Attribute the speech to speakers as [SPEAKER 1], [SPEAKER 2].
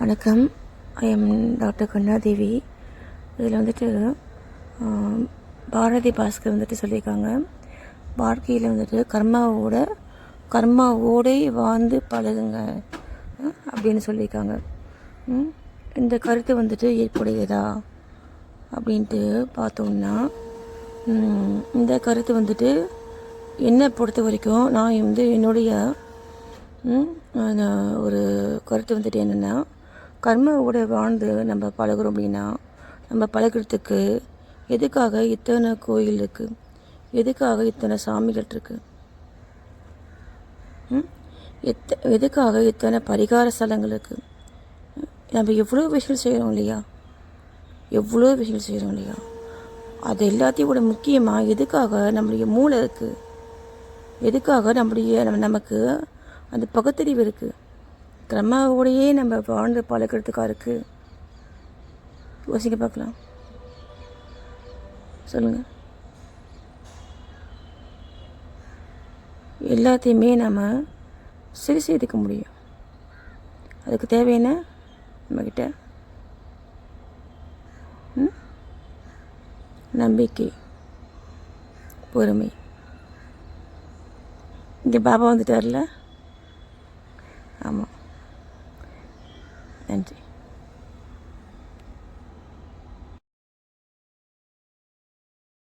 [SPEAKER 1] வணக்கம். I am doctor கண்ணாதேவி இதில் வந்துட்டு பாரதி பாஸ்கர் வந்துட்டு சொல்லியிருக்காங்க. வாழ்க்கையில் வந்துட்டு கர்மாவோட கர்மாவோடே வாழ்ந்து பழகுங்க அப்படின்னு சொல்லியிருக்காங்க. இந்த கருத்து வந்துட்டு ஏற்புடையதா அப்படின்ட்டு பார்த்தோம்னா இந்த கருத்து வந்துட்டு என்னை பொறுத்த வரைக்கும் நான் வந்து என்னுடைய ஒரு கருத்து வந்துட்டு என்னென்னா கர்மாவோட வாழ்ந்து நம்ம பழகுறோம் அப்படின்னா நம்ம பழகுறதுக்கு எதுக்காக இத்தனை கோயில் இருக்குது எதுக்காக இத்தனை சாமிகள் இருக்குது எத்த எதுக்காக இத்தனை பரிகார ஸ்தலங்கள் இருக்குது நம்ம எவ்வளோ விஷயம் செய்கிறோம் இல்லையா? எவ்வளோ விஷயம் செய்கிறோம் இல்லையா? அது எல்லாத்தையும் விட முக்கியமாக எதுக்காக நம்முடைய மூளை இருக்குது எதுக்காக நம்முடைய நம்ம நமக்கு அந்த பகுத்தறிவு இருக்குது கிரமாவோடையே நம்ம வாழ்ந்து பழக்கிறதுக்காக இருக்குது யோசிக்க பார்க்கலாம். சொல்லுங்கள் எல்லாத்தையுமே நம்ம சரி செய்துக்க முடியும். அதுக்கு தேவையான நம்மக்கிட்ட ம்? நம்பிக்கை பொறுமை. இங்கே பாபா வந்துட்டார்ல? and